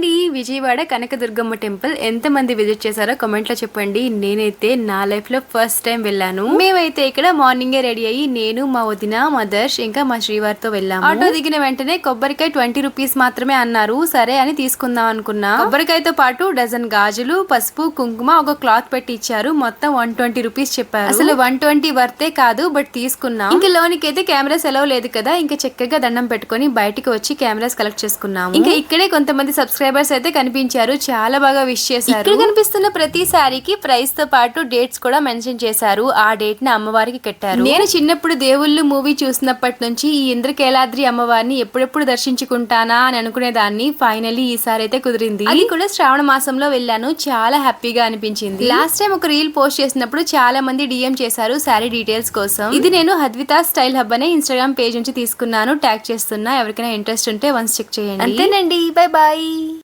అండి విజయవాడ కనకదుర్గమ్మ టెంపుల్ ఎంత మంది విజిట్ చేశారో కామెంట్లో చెప్పండి. నేనైతే నా లైఫ్లో ఫస్ట్ టైం వెళ్ళాను. మేమైతే ఇక్కడ మార్నింగ్ రెడీ అయ్యి నేను మా వదిన మదర్స్ ఇంకా మా శ్రీవారితో వెళ్ళాము. ఆటో దిగిన వెంటనే కొబ్బరికాయ ట్వంటీ రూపీస్ మాత్రమే అన్నారు. సరే అని తీసుకుందాం అనుకున్నా. కొబ్బరికాయతో పాటు డజన్ గాజులు పసుపు కుంకుమ ఒక క్లాత్ పెట్టి ఇచ్చారు. మొత్తం వన్ ట్వంటీ రూపీస్ చెప్పారు. అసలు వన్ ట్వంటీ వర్తే కాదు బట్ తీసుకున్నాం. ఇంకా లోనికి అయితే కెమెరాస్ ఎలా లేదు కదా ఇంకా చక్కగా దండం పెట్టుకొని బయటికి వచ్చి కెమెరాస్ కలెక్ట్ చేసుకున్నాము. ఇంకా ఇక్కడే కొంతమంది సబ్స్క్రైబర్స్ అయితే కనిపించారు. చాలా బాగా విష్ చేశారు. ఇక్కడ కనిపిస్తున్న ప్రతి సారీకి ప్రైస్తో పాటు డేట్స్ కూడా మెన్షన్ చేశారు. ఆ డేట్ని అమ్మవారికి కట్టారు. నేను చిన్నప్పుడు దేవుళ్ళు మూవీ చూసినప్పటి నుంచి ఈ ఇంద్రకేలాద్రి అమ్మవారిని ఎప్పుడెప్పుడు దర్శించుకుంటానా అని అనుకునేదాన్ని. ఫైనలీ ఈసారి అయితే కుదిరింది. అది కూడా శ్రావణ మాసంలో వెళ్ళాను. చాలా హ్యాపీగా అనిపించింది. లాస్ట్ టైం ఒక రీల్ పోస్ట్ చేసినప్పుడు చాలా మంది డిఎం చేశారు శారీ డీటెయిల్స్ కోసం. ఇది నేను హద్విత స్టైల్ హబ్ అనే ఇన్స్టాగ్రామ్ పేజ్ నుంచి తీసుకున్నాను. ట్యాగ్ చేస్తున్నా. ఎవరికైనా ఇంట్రెస్ట్ ఉంటే వన్స్ చెక్ చేయండి. అంతేనండి. Bye bye